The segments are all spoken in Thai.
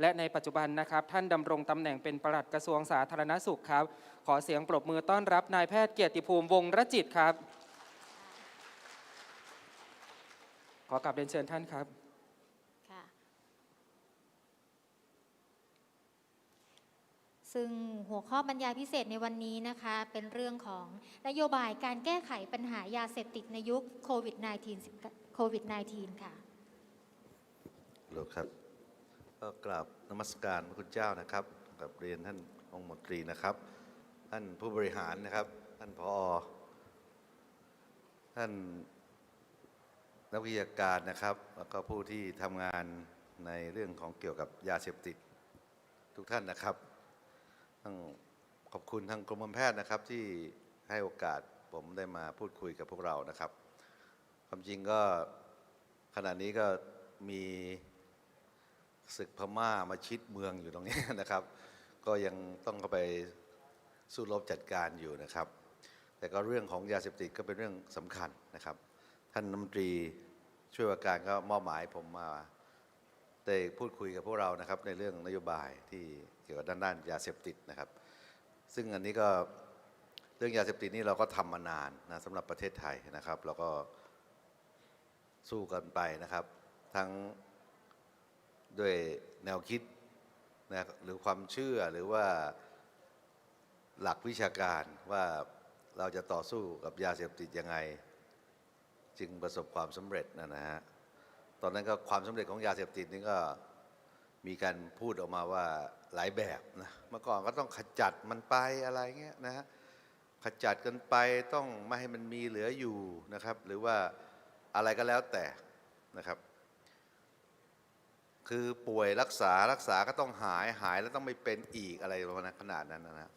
และในปัจจุบันนะครับ ท่านดำรงตำแหน่งเป็นปลัดกระทรวงสาธารณสุขครับ ขอเสียงปรบมือต้อนรับนายแพทย์เกียรติภูมิวงศ์รจิตครับ ขอกลับเรียนเชิญท่านครับค่ะซึ่งหัวข้อบรรยายพิเศษในวันนี้นะคะ เป็นเรื่องของนโยบายการแก้ไขปัญหายาเสพติดในยุคโควิด -19 โควิด -19 ค่ะโลครับ ก็กราบนมัสการพระคุณเจ้านะครับกับเรียนท่านองค์มนตรีนะครับ ท่านผู้บริหารนะครับ ท่านพอท่านนักวิชาการนะครับ แล้วก็ผู้ที่ทำงานในเรื่องของเกี่ยวกับยาเสพติดทุกท่านนะครับต้องขอบคุณทางกรมการแพทย์นะครับที่ให้โอกาสผมได้มาพูดคุยกับพวกเรานะครับ ความจริงก็ขณะนี้ก็มี ศึกพม่ามาชิดเมืองอยู่ตรงนี้นะครับ ก็ยังต้องเข้าไปสู้รบจัดการอยู่นะครับ แต่ก็เรื่องของยาเสพติดก็เป็นเรื่องสำคัญนะครับ ท่านรัฐมนตรีช่วยว่าการก็มอบหมายผมมาได้พูดคุยกับพวกเรานะครับในเรื่องนโยบายที่เกี่ยวกับด้านด้านยาเสพติดนะครับ ซึ่งอันนี้ก็เรื่องยาเสพติดนี่เราก็ทำมานานนะสำหรับประเทศไทยนะครับแล้วก็สู้กันไปนะครับ ทั้ง ด้วยแนวคิดนะหรือความเชื่อหรือว่าหลักวิชาการว่าเราจะต่อสู้กับยาเสพติดยังไง จึงประสบความสำเร็จนะนะฮะตอนนั้นก็ความสำเร็จของยาเสพติดนี่ก็มีการพูดออกมาว่าหลายแบบนะเมื่อก่อนก็ต้องขจัดมันไปอะไรเงี้ยนะฮะขจัดกันไปต้องไม่ให้มันมีเหลืออยู่นะครับ หรือว่าอะไรก็แล้วแต่นะครับ คือป่วยรักษารักษาก็ต้องหายหายแล้วต้องไม่เป็นอีกอะไรประมาณขนาดนั้นนะฮะ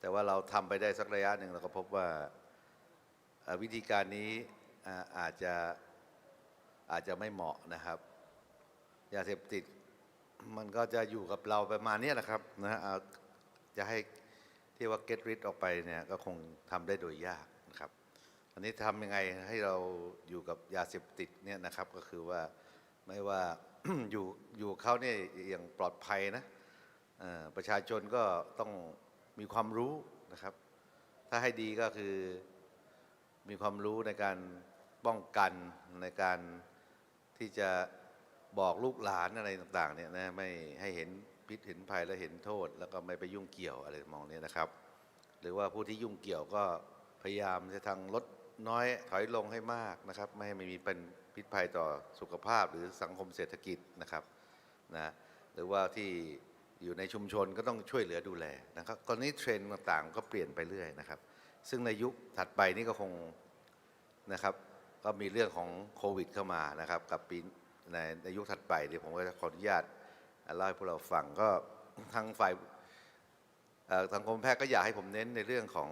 แต่ว่าเราทำไปได้สักระยะหนึ่งเราก็พบว่าวิธีการนี้อาจจะอาจจะไม่เหมาะนะครับยาเสพติดมันก็จะอยู่กับเราประมาณเนี้ยนะครับนะฮะจะให้ที่ว่า get rid ออกไปเนี่ยก็คงทำได้โดยยากนะครับ อันนี้ทำยังไงให้เราอยู่กับยาเสพติดเนี่ยนะครับก็คือว่าไม่ว่า อยู่อยู่เขาเนี่ยอย่างปลอดภัยนะประชาชนก็ต้องมีความรู้นะครับ ถ้าให้ดีก็คือมีความรู้ในการป้องกันในการที่จะบอกลูกหลานอะไรต่างๆเนี่ยนะไม่ให้เห็นพิษเห็นภัยและเห็นโทษ แล้วก็ไม่ไปยุ่งเกี่ยวอะไรมองเนี้นะครับ หรือว่าผู้ที่ยุ่งเกี่ยวก็พยายามจะทางลด น้อยถอยลงให้มากนะครับ ไม่ให้มันมีเป็นพิษภัยต่อสุขภาพหรือสังคมเศรษฐกิจนะครับนะหรือว่าที่อยู่ในชุมชนก็ต้องช่วยเหลือดูแลนะครับตอนนี้เทรนด์ต่างๆ ก็เปลี่ยนไปเรื่อยนะครับ ซึ่งในยุคถัดไปนี่ก็คงนะครับ ก็มีเรื่องของโควิดเข้ามานะครับ กับปีในในยุคถัดไปเดี๋ยวผมก็จะขออนุญาตเล่าให้พวกเราฟังก็ทางฝ่ายเอ่อทางกรมแพทย์ก็อยากให้ผมเน้นในเรื่องของ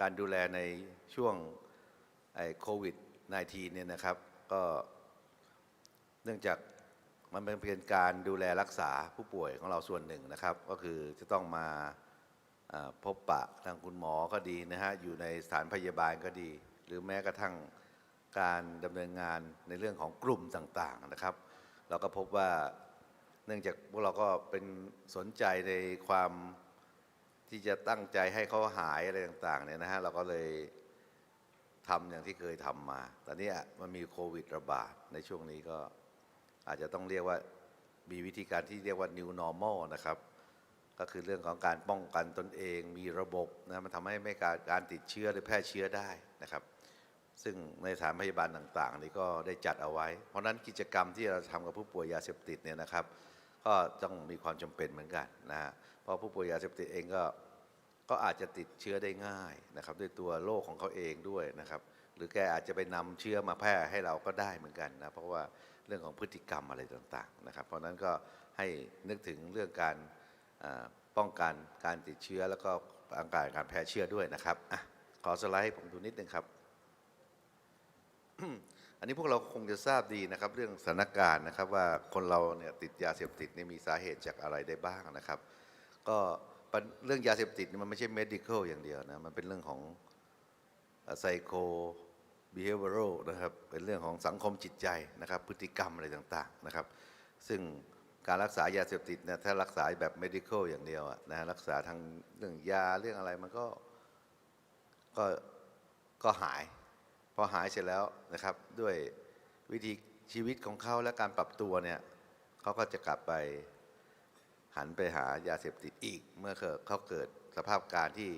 การดูแลในช่วง โควิด -19 เนี่ยนะครับ ก็เนื่องจากมันเป็นเพียงการดูแลรักษาผู้ป่วยของเราส่วนหนึ่งนะครับ ก็คือจะต้องมาพบปะทางคุณหมอก็ดีนะฮะอยู่ในสถานพยาบาลก็ดี หรือแม้กระทั่งการดำเนินงานในเรื่องของกลุ่มต่าง ๆนะครับ เราก็พบว่าเนื่องจากพวกเราก็เป็นสนใจในความที่จะตั้งใจให้เขาหายอะไรต่าง ๆ เนี่ยนะฮะเราก็เลย ทำอย่างที่เคยทำมา ตอนนี้มันมีโควิดระบาดในช่วงนี้ก็อาจจะต้องเรียกว่ามีวิธีการที่เรียกว่า new normal นะครับ ก็คือเรื่องของการป้องกันตนเอง มีระบบนะมันทำให้ไม่การการติดเชื้อหรือแพร่เชื้อได้นะครับ ซึ่งในสถานพยาบาลต่างๆ นี่ก็ได้จัดเอาไว้ เพราะฉะนั้นกิจกรรมที่เราทำกับผู้ป่วยยาเสพติดเนี่ยนะครับ ก็ต้องมีความจำเป็นเหมือนกันนะฮะเพราะผู้ป่วยยาเสพติดเองก็ ก็อาจจะติดเชื้อได้ง่ายนะครับ ด้วยตัวโรคของเขาเองด้วยนะครับ หรือแกอาจจะไปนำเชื้อมาแพร่ให้เราก็ได้เหมือนกันนะเพราะว่าเรื่องของพฤติกรรมอะไรต่างๆนะครับ เพราะฉะนั้นก็ให้นึกถึงเรื่องการป้องกันการติดเชื้อแล้วก็ป้องกันการแพร่เชื้อด้วยนะครับอขอสไลด์ให้ผมดูนิดนึงครับ อันนี้พวกเราคงจะทราบดีนะครับ เรื่องสถานการณ์นะครับว่าคนเราเนี่ยติดยาเสพติดเนี่ยมีสาเหตุจากอะไรได้บ้างนะครับ ก็ เรื่องยาเสพติดมันไม่ใช่ medical อย่างเดียวนะ มันเป็นเรื่องของ psycho behavioral นะครับ เป็นเรื่องของสังคมจิตใจนะครับ พฤติกรรมอะไรต่างๆนะครับ ซึ่งการรักษายาเสพติดเนี่ยถ้ารักษาแบบ medical อย่างเดียวนะรักษาทางเรื่องยาเรื่องอะไรมันก็ก็ก็หาย พอหายเสร็จแล้วนะครับ ด้วยวิธีชีวิตของเขาและการปรับตัวเนี่ยเขาก็จะกลับไป หันไปหายาเสพติดอีก เมื่อเขาเกิดสภาพการที่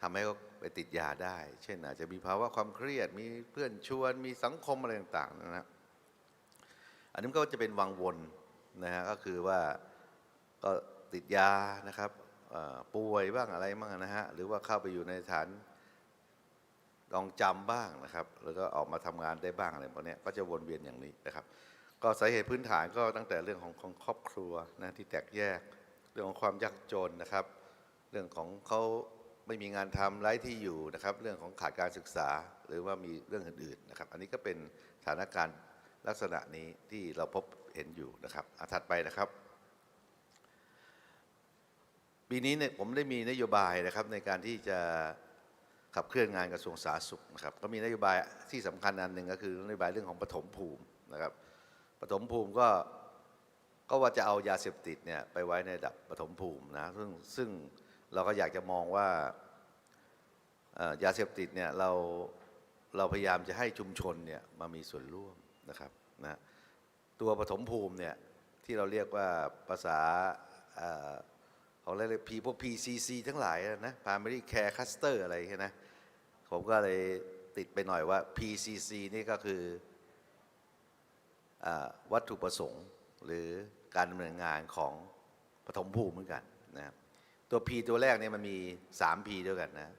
ทำให้เขาไปติดยาได้ เช่น อาจจะมีภาวะความเครียด มีเพื่อนชวน มีสังคมอะไรต่างๆนะฮะอันนี้ก็จะเป็นวังวนนะฮะก็คือว่าก็ติดยานะครับป่วยบ้างอะไรบ้างนะฮะหรือว่าเข้าไปอยู่ในสถานรองจำบ้างนะครับ แล้วก็ออกมาทำงานได้บ้างอะไรพวกนี้ก็จะวนเวียนอย่างนี้นะครับ ก็สาเหตุพื้นฐานก็ตั้งแต่เรื่องของของครอบครัวนะที่แตกแยก เรื่องของความยากจนนะครับ เรื่องของเขาไม่มีงานทำไร้ที่อยู่นะครับ เรื่องของขาดการศึกษาหรือว่ามีเรื่องอื่นๆนะครับ อันนี้ก็เป็นสถานการณ์ลักษณะนี้ที่เราพบเห็นอยู่นะครับอถัดไปนะครับ ปีนี้เนี่ยผมได้มีนโยบายนะครับในการที่จะขับเคลื่อนงานกระทรวงสาธารณสุขนะครับ ก็มีนโยบายที่สำคัญอันหนึ่งก็คือนโยบายเรื่องของปฐมภูมินะครับ ฐมภูมิก็ก็ว่าจะเอายาเสพติดเนี่ยไปไว้ในระดับปฐมภูมินะซึ่งซึ่งเราก็อยากจะมองว่ายาเสพติดเนี่ยเราเราพยายามจะให้ชุมชนเนี่ยมามีส่วนร่วมนะครับนะตัวปฐมภูมิเนี่ยที่เราเรียกว่าภาษาเอ่อของอะไรเลยพีพวก PCC ทั้งหลายนะ Primary Care Cluster อะไรอย่นะผมก็เลยติดไปหน่อยว่า PCC นี่ก็คือ วัตถุประสงค์หรือการดำเนินงานของปฐมภูมิเหมือนกันนะครับตัว P ตัวแรกเนี่ยมันมี 3 P ด้วยกันนะ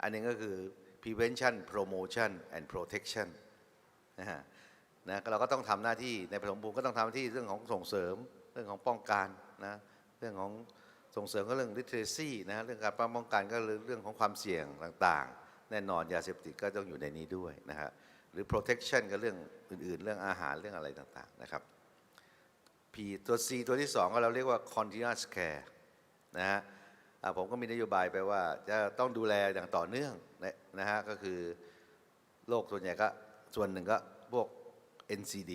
อันหนึงก็คือ prevention promotion and protection นะฮะนะเราก็ต้องทำหน้าที่ในปฐมภูมิก็ต้องทำหน้าที่เรื่องของส่งเสริมเรื่องของป้องกันนะเรื่องของส่งเสริมก็เรื่อง literacy นะเรื่องการป้องกันก็เรื่องของความเสี่ยงต่างๆ แน่นอนยาเสพติดก็ต้องอยู่ในนี้ด้วยนะฮะ หรือ protection ก็เรื่องอื่น ๆ เรื่องอาหารเรื่องอะไรต่าง ๆ นะครับ P ตัว C ตัวที่ 2 ก็เราเรียกว่า continuous care นะฮะผมก็มีนโยบายไปว่าจะต้องดูแลอย่างต่อเนื่องนะนะฮะก็คือโรคส่วนใหญ่ก็ส่วนหนึ่งก็พวก NCD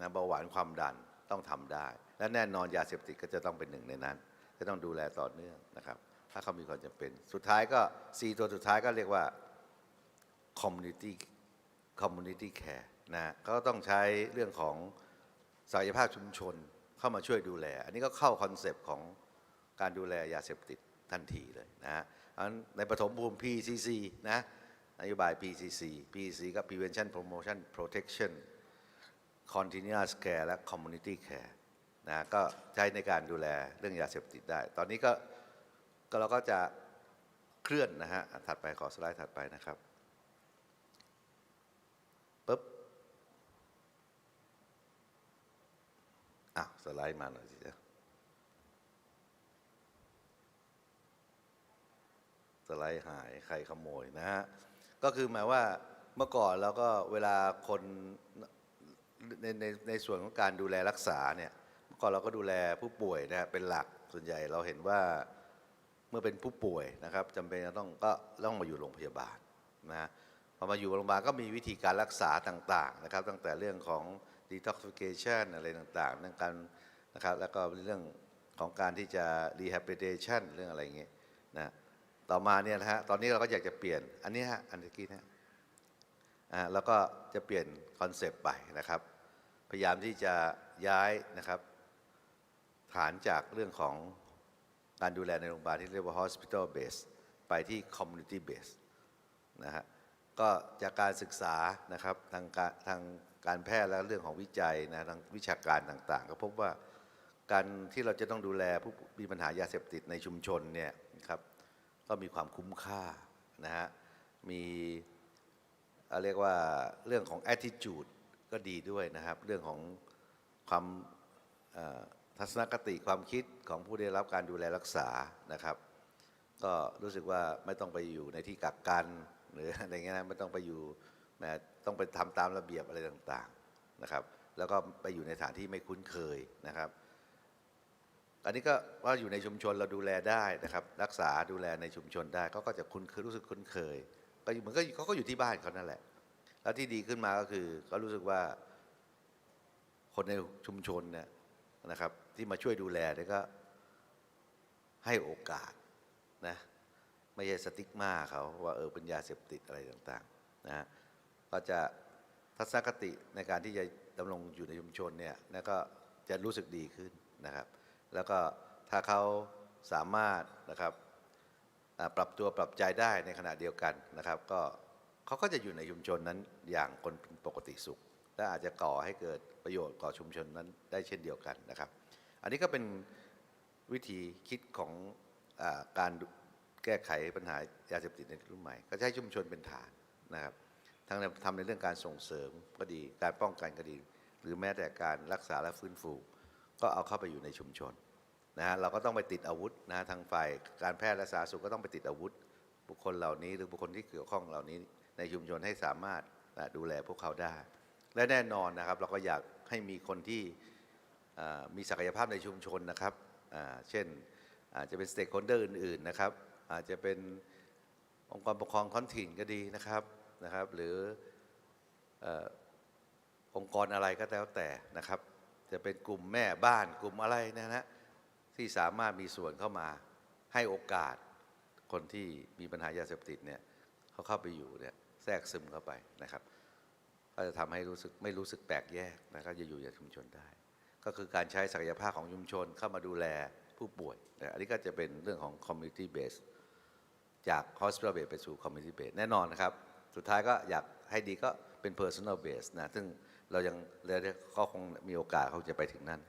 นะเบาหวานความดันต้องทำได้ และแน่นอนยาเสพติดก็จะต้องเป็นหนึ่งในนั้น จะต้องดูแลต่อเนื่องนะครับ ถ้าเขามีความจำเป็น สุดท้ายก็ C ตัวสุดท้ายก็เรียกว่า community community care นะฮะก็ต้องใช้เรื่องของศักยภาพชุมชนเข้ามาช่วยดูแล อันนี้ก็เข้าคอนเซปต์ของการดูแลยาเสพติดทันทีเลยนะฮะอันในปฐมภูมิ PCC นะนโยบาย PCC PCC ก็ prevention promotion protection continuous care และ community care นะก็ใช้ในการดูแลเรื่องยาเสพติดได้ ตอนนี้ก็ก็เราก็จะเคลื่อนนะฮะ ถัดไปขอสไลด์ถัดไปนะครับ อะสไลด์มาหน่อยสิจ๊ะสไลด์หายใครขโมยนะฮะ ก็คือหมายว่าเมื่อก่อนเราก็เวลาคนในในในส่วนของการดูแลรักษาเนี่ยเมื่อก่อนเราก็ดูแลผู้ป่วยนะฮะเป็นหลักส่วนใหญ่เราเห็นว่าเมื่อเป็นผู้ป่วยนะครับจำเป็นจะต้องก็ต้องมาอยู่โรงพยาบาลนะฮะพอมาอยู่โรงพยาบาลก็มีวิธีการรักษาต่างๆนะครับ ตั้งแต่เรื่องของ detoxification อะไรต่างๆ เรื่องการนะครับแล้วก็เรื่องของการที่จะ rehabilitation เรื่องอะไรอย่างเงี้ยนะต่อมาเนี่ยนะฮะตอนนี้เราก็อยากจะเปลี่ยนอันนี้ฮะอันเมื่กี้นะอ่าแล้วก็จะเปลี่ยนคอนเซปต์ไปนะครับ พยายามที่จะย้ายนะครับ ฐานจากเรื่องของการดูแลในโรงพยาบาลที่เรียกว่า hospital base ไปที่ community base นะฮะก็จากการศึกษานะครับทางการทาง การแพทย์และเรื่องของวิจัยนะทางวิชาการต่างๆ ก็พบว่าการที่เราจะต้องดูแลผู้มีปัญหายาเสพติดในชุมชนเนี่ยครับก็มีความคุ้มค่านะฮะมีเรียกว่าเรื่องของ attitude ก็ดีด้วยนะครับ เรื่องของความทัศนคติความคิดของผู้ได้รับการดูแลรักษานะครับ ก็รู้สึกว่าไม่ต้องไปอยู่ในที่กักกันหรืออะไรเงี้ยนะไม่ต้องไปอยู่ แหมต้องไปทำตามระเบียบอะไรต่างๆนะครับ แล้วก็ไปอยู่ในสถานที่ไม่คุ้นเคยนะครับ อันนี้ก็ว่าอยู่ในชุมชนเราดูแลได้นะครับ รักษาดูแลในชุมชนได้เขาก็จะคุ้นเคยรู้สึกคุ้นเคย ก็อยู่เหมือนก็เขาก็อยู่ที่บ้านเขานั่นแหละ แล้วที่ดีขึ้นมาก็คือเขารู้สึกว่าคนในชุมชนเนี่ยนะครับ ที่มาช่วยดูแลเนี่ยก็ให้โอกาสนะไม่ใช่สติ๊กมาเขาว่าเออเป็นยาเสพติดอะไรต่างๆนะฮะ ก็จะทัศนคติในการที่จะดำรงอยู่ในชุมชนเนี่ยนะก็จะรู้สึกดีขึ้นนะครับ แล้วก็ถ้าเขาสามารถนะครับปรับตัวปรับใจได้ในขณะเดียวกันนะครับ ก็เขาก็จะอยู่ในชุมชนนั้นอย่างคนปกติสุข และอาจจะก่อให้เกิดประโยชน์ก่อชุมชนนั้นได้เช่นเดียวกันนะครับ อันนี้ก็เป็นวิธีคิดของอการแก้ไขปัญหายาเสพติดในรุ่นใหม่ ก็ให้ชุมชนเป็นฐานนะครับ ทั้งในทำในเรื่องการส่งเสริมก็ดีการป้องกันก็ดี หรือแม้แต่การรักษาและฟื้นฟู ก็เอาเข้าไปอยู่ในชุมชนนะฮะเราก็ต้องไปติดอาวุธนะทางฝ่ายการแพทย์และสาธารณสุขก็ต้องไปติดอาวุธ บุคคลเหล่านี้ หรือบุคคลที่เกี่ยวข้องเหล่านี้ ในชุมชนให้สามารถดูแลพวกเขาได้ และแน่นอนนะครับ เราก็อยากให้มีคนที่มีศักยภาพในชุมชนนะครับเช่นอาจจะเป็นสเต็กโฮลเดอร์อื่นๆนะครับอาจจะเป็นองค์กรปกครองท้องถิ่นก็ดีนะครับ นะครับ หรือองค์กรอะไรก็แล้วแต่นะครับ จะเป็นกลุ่มแม่บ้านกลุ่มอะไรนะฮะที่สามารถมีส่วนเข้ามาให้โอกาสคนที่มีปัญหายาเสพติดเนี่ยเขาเข้าไปอยู่เนี่ยแทรกซึมเข้าไปนะครับ ก็จะทำให้รู้สึกไม่รู้สึกแปลกแยกนะครับจะอยู่ในชุมชนได้ ก็คือการใช้ศักยภาพของชุมชนเข้ามาดูแลผู้ป่วยนะอันนี้ก็จะเป็นเรื่องของ community base จาก hospital base ไปสู่ community base แน่นอนนะครับ สุดท้ายก็อยากให้ดีก็เป็น personal base นะซึ่งเรายังเรียก็คงมีโอกาสเขาจะไปถึงนั่น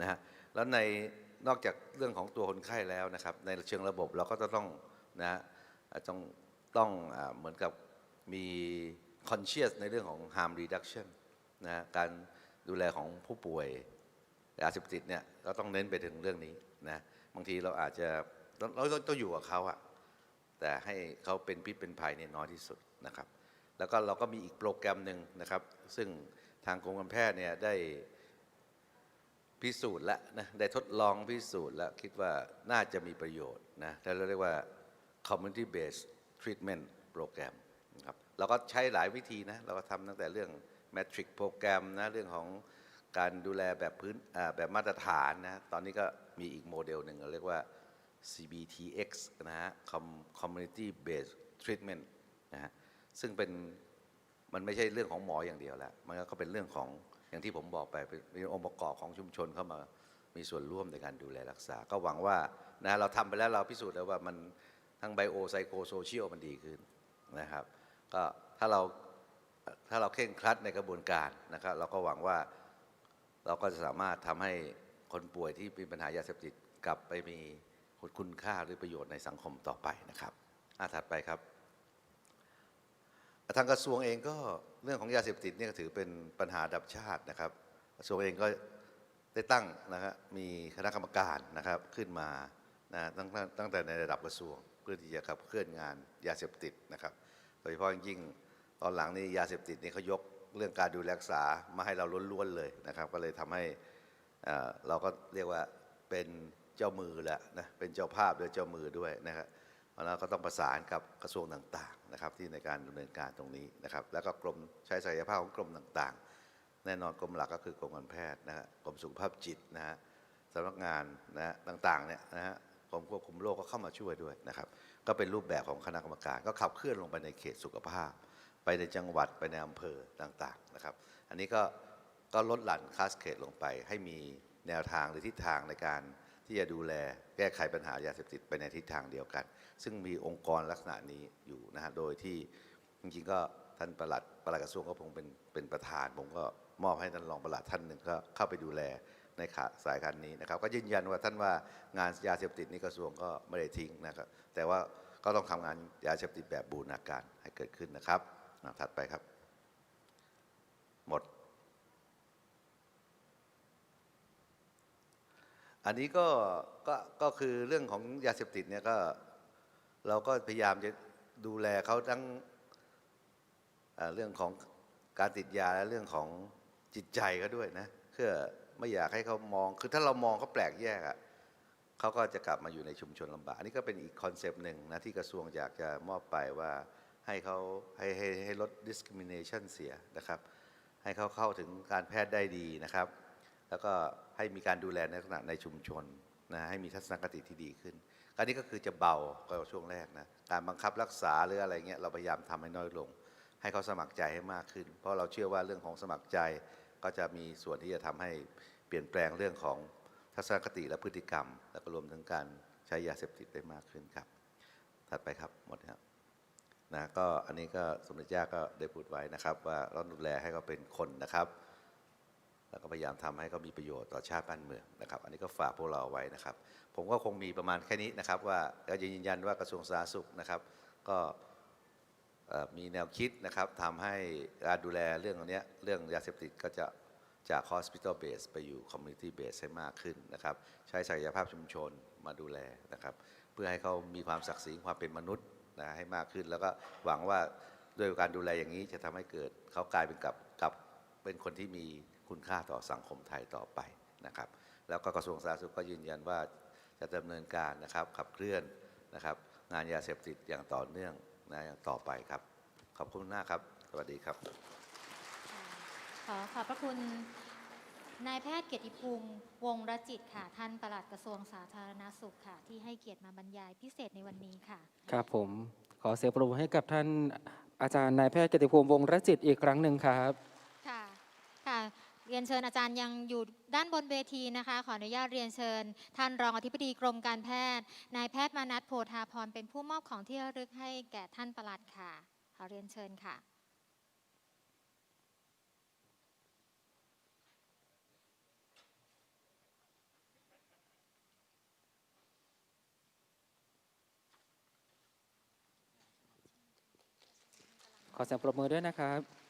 นะฮะแล้วในนอกจากเรื่องของตัวคนไข้แล้วนะครับ ในเชิงระบบเราก็จะต้องนะฮะต้องต้องอเหมือนกับมี conscious ในเรื่องของ harm reduction นะฮะการดูแลของผู้ป่วยยาเสพติดเนี่ยก็ต้องเน้นไปถึงเรื่องนี้นะบางทีเราอาจจะเราต้องต้องอยู่กับเขาอะแต่ให้เขาเป็นพิษเป็นภัยเนี่ยน้อยที่สุด นะครับ แล้วก็เราก็มีอีกโปรแกรมหนึ่งนะครับ ซึ่งทางกรมการแพทย์เนี่ยได้พิสูจน์แล้วนะได้ทดลองพิสูจน์แล้วคิดว่าน่าจะมีประโยชน์นะแล้วเราเรียกว่า community based treatment program นะครับเราก็ใช้หลายวิธีนะเราก็ทำตั้งแต่เรื่อง metric โปรแกรมนะเรื่องของการดูแลแบบพื้นแบบมาตรฐานนะตอนนี้ก็มีอีกโมเดลหนึ่งเราเรียกว่า CBTX นะฮะ community based treatment นะฮะ ซึ่งเป็นมันไม่ใช่เรื่องของหมออย่างเดียวแล้ว มันก็เป็นเรื่องของอย่างที่ผมบอกไปเป็นองค์ประกอบของชุมชนเข้ามามีส่วนร่วมในการดูแลรักษา ก็หวังว่านะเราทำไปแล้วเราพิสูจน์แล้วว่ามันทั้งไบโอไซโคโซเชียลมันดีขึ้นนะครับก็ถ้าเราถ้าเราเคร่งครัดในกระบวนการนะครับ เราก็หวังว่าเราก็จะสามารถทำให้คนป่วยที่มีปัญหายาเสพติดกลับไปมีคุณค่าหรือประโยชน์ในสังคมต่อไปนะครับอาถัดไปครับ ทางกระทรวงเองก็เรื่องของยาเสพติดเนี่ยถือเป็นปัญหาดับชาตินะครับ กระทรวงเองก็ได้ตั้งนะฮะมีคณะกรรมการนะครับขึ้นมานะตั้งตั้งแต่ในระดับกระทรวงเพื่อที่จะขับเคลื่อนงานยาเสพติดนะครับ โดยเฉพาะยิ่งตอนหลังนี้ยาเสพติดนี่เขายกเรื่องการดูแลรักษามาให้เราล้วนๆเลยนะครับ ก็เลยทำให้เอ่อเราก็เรียกว่าเป็นเจ้ามือแหล้วนะเป็นเจ้าภาพด้วยเจ้ามือด้วยนะครับ แล้วก็ต้องประสานกับกระทรวงต่างๆนะครับที่ในการดำเนินการตรงนี้นะครับ แล้วก็กรมใช้ศักยภาพของกรมต่างๆ แน่นอนกรมหลักก็คือกรมการแพทย์นะฮะกรมสุขภาพจิตนะฮะสำนักงานนะฮะต่างๆเนี่ยนะฮะกรมควบคุมโรคก็เข้ามาช่วยด้วยนะครับ ก็เป็นรูปแบบของคณะกรรมการก็ขับเคลื่อนลงไปในเขตสุขภาพ ไปในจังหวัดไปในอำเภอต่างๆนะครับ อันนี้ก็ก็ลดหลั่นคาสเคดลงไป ให้มีแนวทางหรือทิศทางในการที่จะดูแลแก้ไขปัญหายาเสพติดไปในทิศทางเดียวกัน ซึ่งมีองค์กรลักษณะนี้อยู่นะฮะโดยที่จริงๆก็ท่านประหลัดประหลัดกระทรวงก็คงเป็นเป็นประธาน ผมก็มอบให้ท่านรองประหลัดท่านหนึ่งก็เข้าไปดูแลในขาสายการนี้นะครับ ก็ยืนยันว่าท่านว่างานยาเสพติดนี่กระทรวงก็ไม่ได้ทิ้งนะครับ แต่ว่าก็ต้องทำงานยาเสพติดแบบบูรณาการให้เกิดขึ้นนะครับถัดไปครับ หมด อันนี้ก็ก็ก็คือเรื่องของยาเสพติดเนี่ยก็ เราก็พยายามจะดูแลเขาทั้งเรื่องของการติดยาและเรื่องของจิตใจเขาด้วยนะเพื่อไม่อยากให้เขามอง คือถ้าเรามองเขาแปลกแยกอะ่ะเขาก็จะกลับมาอยู่ในชุมชนลำบากอันนี้ก็เป็นอีกคอนเซปต์หนึ่งนะที่กระทรวงอยากจะมอบไปว่าให้เขาให้ให้ให้ลด discrimination เสียนะครับ ให้เขาเข้าถึงการแพทย์ได้ดีนะครับ แล้วก็ให้มีการดูแลในลักษณะในชุมชนนะให้มีทัศนคติที่ดีขึ้น อันนี้ก็คือจะเบากว่าช่วงแรกนะ การบังคับรักษาหรืออะไรเงี้ยเราพยายามทำให้น้อยลง ให้เขาสมัครใจให้มากขึ้น เพราะเราเชื่อว่าเรื่องของสมัครใจก็จะมีส่วนที่จะทำให้เปลี่ยนแปลงเรื่องของทัศนคติและพฤติกรรม และก็รวมถึงการใช้ยาเสพติดได้มากขึ้นครับ ถัดไปครับหมดครับนะก็อันนี้ก็สมเด็จย่าก็ได้พูดไว้นะครับ ว่าเราดูแลให้เขาเป็นคนนะครับ แล้วก็พยายามทำให้เขามีประโยชน์ต่อชาติบ้านเมืองนะครับ อันนี้ก็ฝากพวกเราเอาไว้นะครับ ผมก็คงมีประมาณแค่นี้นะครับ ว่าก็ยืนยันว่ากระทรวงสาธารณสุขนะครับ ก็มีแนวคิดนะครับทำให้การดูแลเรื่องนี้เรื่องยาเสพติดก็จะจาก hospital base ไปอยู่ community base ให้มากขึ้นนะครับ ใช้ศักยภาพชุมชนมาดูแลนะครับ เพื่อให้เขามีความศักดิ์ศรีความเป็นมนุษย์นะให้มากขึ้น แล้วก็หวังว่าด้วยการดูแลอย่างนี้จะทำให้เกิดเขากลายเป็นกับกับเป็นคนที่มี คุณค่าต่อสังคมไทยต่อไปนะครับ แล้วก็กระทรวงสาธารณสุขก็ยืนยันว่าจะดำเนินการนะครับขับเคลื่อนนะครับ งานยาเสพติดอย่างต่อเนื่องนะอย่างต่อไปครับ ขอบคุณมากครับ สวัสดีครับ ขอขอบพระคุณนายแพทย์เกียรติภูมิวงศ์รจิตค่ะ ท่านปลัดกระทรวงสาธารณสุขค่ะ ที่ให้เกียรติมาบรรยายพิเศษในวันนี้ค่ะ ครับผมขอเสียงปรบมือให้กับท่านอาจารย์นายแพทย์เกียรติภูมิวงศ์รจิตอีกครั้งหนึ่งครับค่ะค่ะ เรียนเชิญอาจารย์ยังอยู่ด้านบนเวทีนะคะ ขออนุญาตเรียนเชิญ ท่านรองอธิบดีกรมการแพทย์นายแพทย์มานัทโพธาพรเป็นผู้มอบของที่ระลึกให้แก่ท่านประหลัดค่ะ ขอเรียนเชิญค่ะ ขอเสียงปรบมือด้วยนะครับ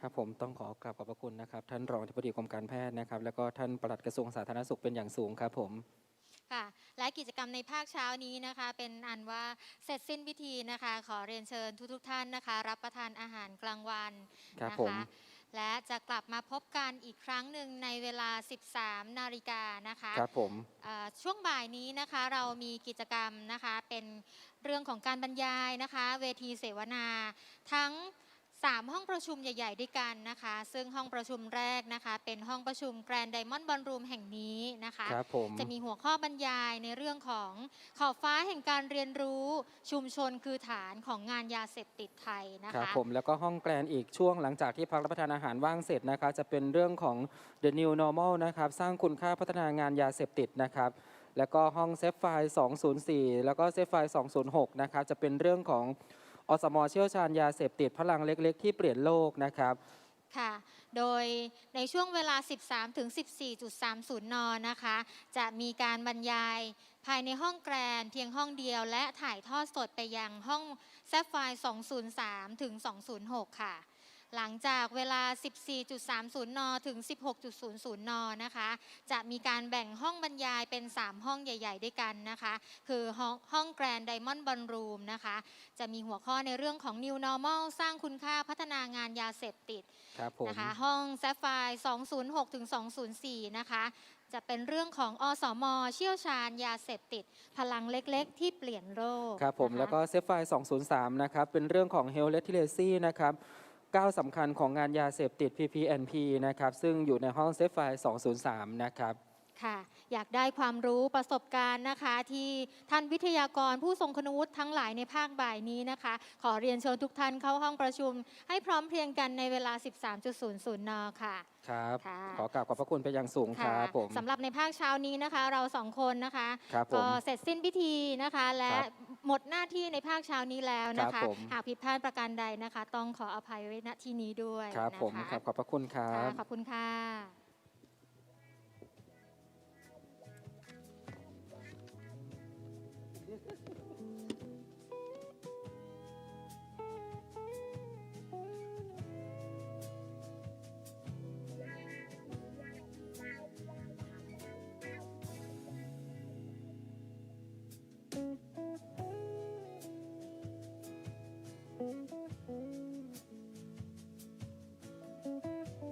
ครับผมต้องขอกราบขอบพระคุณนะครับ ท่านรองอธิบดีกรมการแพทย์นะครับ แล้วก็ท่านปลัดกระทรวงสาธารณสุขเป็นอย่างสูงครับผมค่ะและกิจกรรมในภาคเช้านี้นะคะ เป็นอันว่าเสร็จสิ้นพิธีนะคะ ขอเรียนเชิญทุกๆทท่านนะคะ รับประทานอาหารกลางวันครับนะผมคะและจะกลับมาพบกันอีกครั้งหนึ่งในเวลา 13 นาฬิกานะคะครับผมเอ่อช่วงบ่ายนี้นะคะเรามีกิจกรรมนะคะเป็นเรื่องของการบรรยายนะคะ เวทีเสวนาทั้ง 3 ห้องประชุมใหญ่ ๆ ด้วยกันนะคะ ซึ่งห้องประชุมแรกนะคะ เป็นห้องประชุมแกรนด์ไดมอนด์บอลรูมแห่งนี้นะคะครับผมจะมีหัวข้อบรรยายในเรื่องของขอบฟ้าแห่งการเรียนรู้ชุมชนคือฐานของงานยาเสพติดไทยนะครับคะผมแล้วก็ห้องแกลนอีกช่วงหลังจากที่พักรับประทานอาหารว่างเสร็จนะครับจะเป็นเรื่องของ The New Normal นะครับสร้างคุณค่าพัฒนางานยาเสพติดนะครับแล้วก็ห้องเซฟไฟล์204 แล้วก็เซฟไฟล์206 นะครับ จะเป็นเรื่องของ อสมเชี่ยวชาญยาเสพติดพลังเล็ก ๆ ที่เปลี่ยนโลกนะครับ ค่ะ โดยในช่วงเวลา 13ถึง14.30 น นะคะ จะมีการบรรยายภายในห้องแกรนเพียงห้องเดียว และถ่ายทอดสดไปยังห้องแซฟไฟร์203ถึง206 ค่ะ หลังจากเวลา 14.30 น ถึง 16.00 น นะคะ จะมีการแบ่งห้องบรรยายเป็น 3 ห้องใหญ่ๆ ด้วยกันนะคะ คือห้องห้องแกรนไดมอนด์บอลรูมนะคะ จะมีหัวข้อในเรื่องของ New Normal สร้างคุณค่าพัฒนางานยาเสพติดครับผมนะคะ ห้องแซฟไฟร์206 ถึง 204 นะคะจะเป็นเรื่องของอสม เชี่ยวชาญยาเสพติด พลังเล็กๆ ที่เปลี่ยนโลกครับผมนะคะแล้วก็เซฟไฟล์203 นะครับ เป็นเรื่องของ Health Literacy นะครับ ก้าวสำคัญของงานยาเสพติด PPNP นะครับ ซึ่งอยู่ในห้องเซฟไฟล์203 นะครับ ค่ะ อยากได้ความรู้ประสบการณ์นะคะ ที่ท่านวิทยากรผู้ทรงคุณวุฒิทั้งหลายในภาคบ่ายนี้นะคะ ขอเรียนเชิญทุกท่านเข้าห้องประชุม ให้พร้อมเพรียงกันในเวลา 13.00 น ค่ะ ครับ ค่ะขอกราบขอบพระคุณไปนอย่างสูงคค่ะรับผม สำหรับในภาคเช้านี้นะคะ เราสองคนนะคะครับผก็มเสร็จสิ้นพิธีนะคะ และครับหมดหน้าที่ในภาคเช้านี้แล้วนะครัคะ บผม หากผิดพลาดประการใดนะคะ ต้องขออภัยไว้ณที่นี้ด้วยครับผมนะะครับขอบพระคุณครัค่ะบ ขอบคุณค่ะ